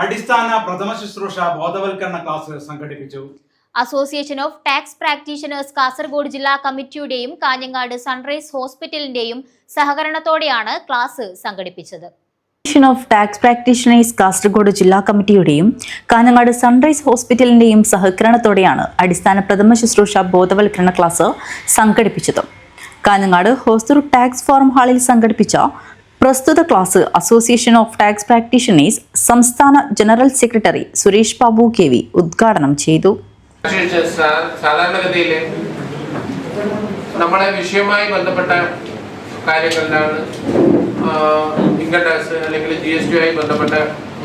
അടിസ്ഥാന പ്രഥമ ശുശ്രൂഷ ബോധവൽക്കരണ ക്ലാസ് സംഘടിപ്പിച്ചു. Association of tax practitioners Kasaragod ജില്ലാ കമ്മിറ്റിയുടെയും കാഞ്ഞങ്ങാട് സൺറൈസ് ഹോസ്പിറ്റലിന്റെയും സഹകരണത്തോടെയാണ് ക്ലാസ് സംഘടിപ്പിച്ചത്. Association of tax practitioners Kasaragod ജില്ലാ കമ്മിറ്റിയുടെയും കാഞ്ഞങ്ങാട് സൺറൈസ് ഹോസ്പിറ്റലിന്റെയും സഹകരണത്തോടെയാണ് അടിസ്ഥാന പ്രഥമ ശുശ്രൂഷ ബോധവൽക്കരണ ക്ലാസ് സംഘടിപ്പിച്ചത്. കാഞ്ഞങ്ങാട് ഹോസ്റ്റർ ടാക്സ് ഫോറം ഹാളിൽ സംഘടിപ്പിച്ച പ്രസ്തുത class association of tax practitioners സംസ്ഥാന general secretary Suresh Babu K V ഉദ്ഘാടനം ചെയ്തു. സാധാരണഗതിയിൽ നമ്മളെ വിഷയവുമായി ബന്ധപ്പെട്ട കാര്യങ്ങളിലാണ് ഇൻകം ടാക്സ് അല്ലെങ്കിൽ ജി എസ് ടി ആയി ബന്ധപ്പെട്ട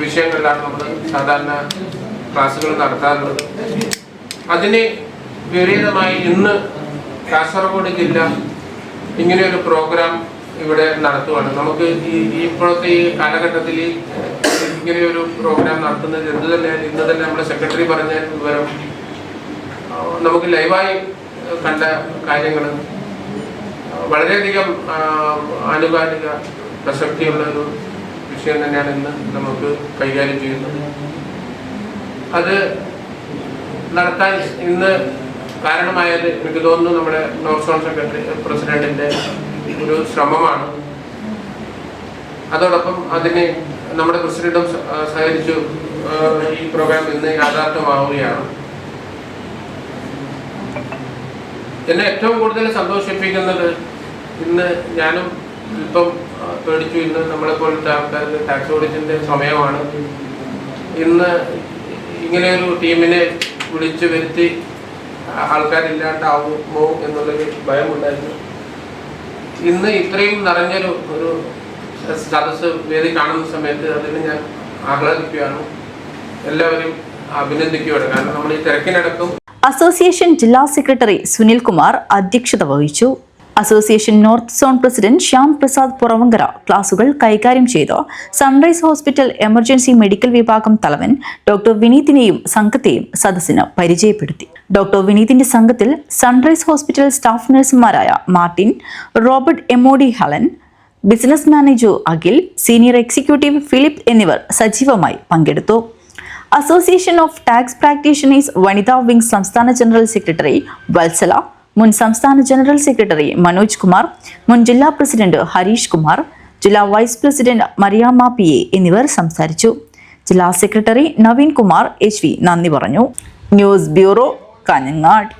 വിഷയങ്ങളിലാണ് നമ്മൾ സാധാരണ ക്ലാസ്സുകൾ നടത്താറുള്ളത്. അതിന് വിപരീതമായി ഇന്ന് കാസർഗോഡ് ജില്ല ഇങ്ങനെയൊരു പ്രോഗ്രാം ഇവിടെ നടത്തുവാണ്. നമുക്ക് ഈ ഇപ്പോഴത്തെ ഈ കാലഘട്ടത്തിൽ ഒരു പ്രോഗ്രാം നടത്തുന്നത് എന്ത് തന്നെ ഇന്ന് തന്നെ നമ്മുടെ സെക്രട്ടറി പറഞ്ഞ വിവരം നമുക്ക് ലൈവായി കണ്ട കാര്യങ്ങൾ വളരെയധികം ആനുകാലിക പ്രസക്തിയുള്ള ഒരു വിഷയം തന്നെയാണ് ഇന്ന് നമുക്ക് കൈകാര്യം ചെയ്യുന്നത്. അത് നടത്താൻ ഇന്ന് കാരണമായത് എനിക്ക് തോന്നുന്നു നമ്മുടെ നോർത്ത് സോൺ സെക്രട്ടറി പ്രസിഡന്റിന്റെ ഒരു ശ്രമമാണ്. അതോടൊപ്പം അതിന് നമ്മുടെ പ്രസിഡന്റും സഹകരിച്ചു ഈ പ്രോഗ്രാം ഇന്ന് യാഥാർത്ഥ്യമാവുകയാണ്. എന്നെ ഏറ്റവും കൂടുതൽ സന്തോഷിപ്പിക്കുന്നത് ഇന്ന് ഞാനും ഇപ്പം പേടിച്ചു. ഇന്ന് നമ്മളെ പോലത്തെ ആൾക്കാർക്ക് ടാക്സ് ഓഡിറ്റിന്റെ സമയമാണ്. ഇന്ന് ഇങ്ങനെയൊരു ടീമിനെ വിളിച്ചു വരുത്തി ആൾക്കാരില്ലാണ്ടാവുമോ എന്നുള്ളൊരു ഭയമുണ്ടായിരുന്നു. ഇന്ന് ഇത്രയും നിറഞ്ഞൊരു ഒരു സദസ് വേദി കാണുന്ന സമയത്ത് അതിന് ഞാൻ ആഹ്ലാദിക്കുകയാണ്. എല്ലാവരും അഭിനന്ദിക്കുകയാണ്. കാരണം നമ്മൾ ഈ തിരക്കിനടക്കും അസോസിയേഷൻ ജില്ലാ സെക്രട്ടറി സുനിൽ കുമാർ അധ്യക്ഷത വഹിച്ചു. Association north zone president Shyam Prasad Puravankara ക്ലാസുകൾ കൈകാര്യം ചെയ്ത്. സൺറൈസ് ഹോസ്പിറ്റൽ എമർജൻസി മെഡിക്കൽ വിഭാഗം തലവൻ ഡോക്ടർ വിനീതിനെയും സംഘത്തെയും സദസ്സിന് പരിചയപ്പെടുത്തി. ഡോക്ടർ വിനീതിന്റെ സംഘത്തിൽ സൺറൈസ് ഹോസ്പിറ്റൽ സ്റ്റാഫ് നഴ്സുമാരായ മാർട്ടിൻ റോബർട്ട് എമോഡി ഹലൻ business manager Akhil senior executive Philip എന്നിവർ സജീവമായി പങ്കെടുത്തു. അസോസിയേഷൻ ഓഫ് ടാക്സ് പ്രാക്ടീഷണേഴ്സ് വനിതാ വിംഗ് സംസ്ഥാന ജനറൽ സെക്രട്ടറി വത്സല മുൻ സംസ്ഥാന ജനറൽ സെക്രട്ടറി മനോജ് കുമാർ മുൻ ജില്ലാ പ്രസിഡന്റ് ഹരീഷ് കുമാർ ജില്ലാ വൈസ് പ്രസിഡന്റ് മറിയാമ്മ പി എന്നിവർ സംസാരിച്ചു. ജില്ലാ സെക്രട്ടറി നവീൻ കുമാർ എച്ച് നന്ദി പറഞ്ഞു. News bureau Kanhangad.